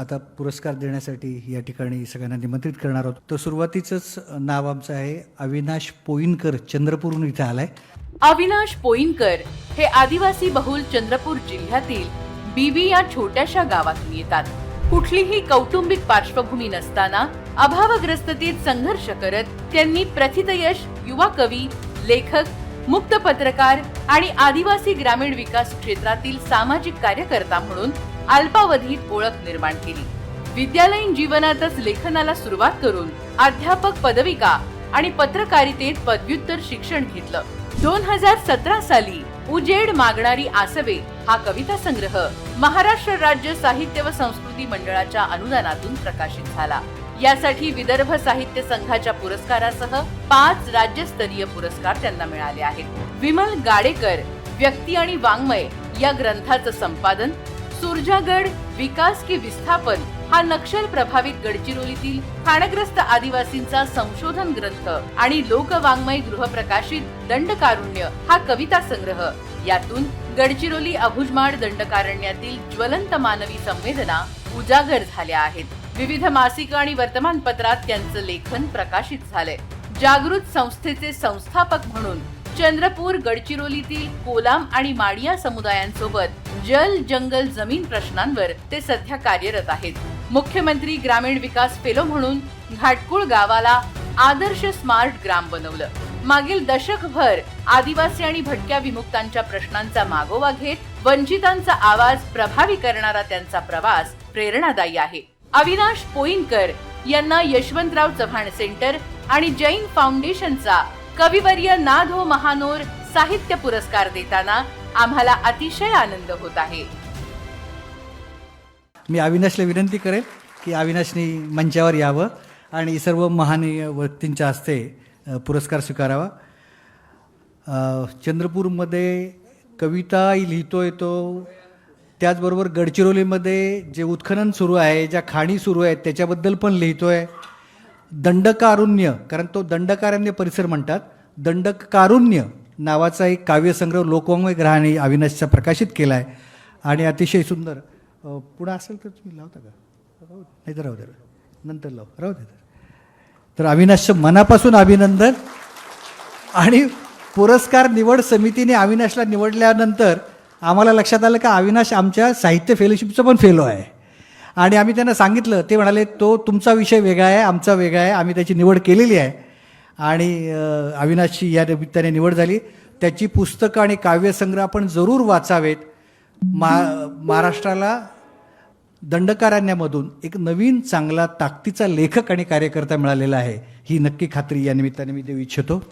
आता पुरस्कार देण्यासाठी या ठिकाणी सगळ्यांना निमंत्रित करणार आहोत. तर सुरुवातीचंच नाव आमचं आहे अविनाश पोईनकर चंद्रपूरहून इथे आलाय. अविनाश पोईनकर हे आदिवासी बहुल चंद्रपूर जिल्ह्यातील बीबी या छोट्याशा गावातून येतात. कुठलीही कौटुंबिक पार्श्वभूमी नसताना अभावग्रस्ततेत संघर्ष करत त्यांनी प्रथितयश युवा कवी लेखक मुक्त पत्रकार आणि आदिवासी ग्रामीण विकास क्षेत्रातील सामाजिक कार्यकर्ता म्हणून अल्पावधीत ओळख निर्माण केली. विद्यालयीन जीवनातच लेखनाला सुरुवात करून अध्यापक पदविका आणि पत्रकारितेत पदव्युत्तर शिक्षण घेतलं. दोन हजार सतरा साली उजेड मागणारी आसवे हा कविता संग्रह महाराष्ट्र राज्य साहित्य व संस्कृती मंडळाच्या अनुदानातून प्रकाशित झाला. यासाठी विदर्भ साहित्य संघाच्या पुरस्कारासह पाच राज्यस्तरीय पुरस्कार त्यांना मिळाले आहेत. विमल गाडेकर व्यक्ती आणि वाङ्मय या ग्रंथाचं संपादन सुरजागड विकास की विस्थापन हा नक्षल प्रभावित गडचिरोलीतील खाणग्रस्त आदिवासींचा संशोधन ग्रंथ आणि लोकवाङ्मय गृहप्रकाशित दंडकारुण्य हा कविता संग्रह. यातून गडचिरोली अभुजमाड दंडकारण्यातील ज्वलंत मानवी संवेदना उजागर झाल्या आहेत. विविध मासिक आणि वर्तमानपत्रात त्यांचं लेखन प्रकाशित झालंय. जागृत संस्थेचे संस्थापक म्हणून चंद्रपूर गडचिरोलीतील कोलाम आणि माडिया समुदायांसोबत जल जंगल जमीन प्रश्नांवर ते सध्या कार्यरत आहेत. मुख्यमंत्री ग्रामीण विकास फेलो म्हणून घाटकुळ गावाला आदर्श स्मार्ट ग्राम बनवलं. मागील दशकभर आदिवासी आणि भटक्या विमुक्तांच्या प्रश्नांचा मागोवा घेत वंचितांचा आवाज प्रभावी करणारा त्यांचा प्रवास प्रेरणादायी आहे. अविनाश पोईनकर यांना यशवंतराव चव्हाण सेंटर आणि जैन फाउंडेशनचा कविवर्य नाधो महानोर साहित्य पुरस्कार देताना आम्हाला अतिशय आनंद होत आहे. मी अविनाशला विनंती करेल की अविनाशनी मंचावर यावं आणि सर्व महानीय व्यक्तींच्या हस्ते पुरस्कार स्वीकारावा. चंद्रपूरमध्ये कविताही लिहितो येतो त्याचबरोबर गडचिरोलीमध्ये जे उत्खनन सुरू आहे ज्या खाणी सुरू आहेत त्याच्याबद्दल पण लिहितो आहे दंडकारुण्य कारण तो दंडकारण्य परिसर म्हणतात दंडकारुण्य नावाचा एक काव्यसंग्रह लोकवाङ्मय ग्रहाने अविनाशचा प्रकाशित केला आहे आणि अतिशय सुंदर. पुढं असेल तर तुम्ही लावता का? राहू नाही तर राहू दे. नंतर लाव. राहू दे तर. अविनाशचं मनापासून अभिनंदन. आणि पुरस्कार निवड समितीने अविनाशला निवडल्यानंतर आम्हाला लक्षात आलं का अविनाश आमच्या साहित्य फेलोशिपचं पण फेलो आहे. आणि आम्ही त्यांना सांगितलं ते म्हणाले तो तुमचा विषय वेगळा आहे आमचा वेगळा आहे आम्ही त्याची निवड केलेली आहे. आणि अविनाशची या निमित्ताने निवड झाली. त्याची पुस्तकं आणि काव्यसंग्रह आपण जरूर वाचावेत. मा महाराष्ट्राला दंडकारण्यामधून एक नवीन चांगला ताकदीचा लेखक आणि कार्यकर्ता मिळालेला आहे ही नक्की खात्री या निमित्ताने मी देऊ इच्छितो.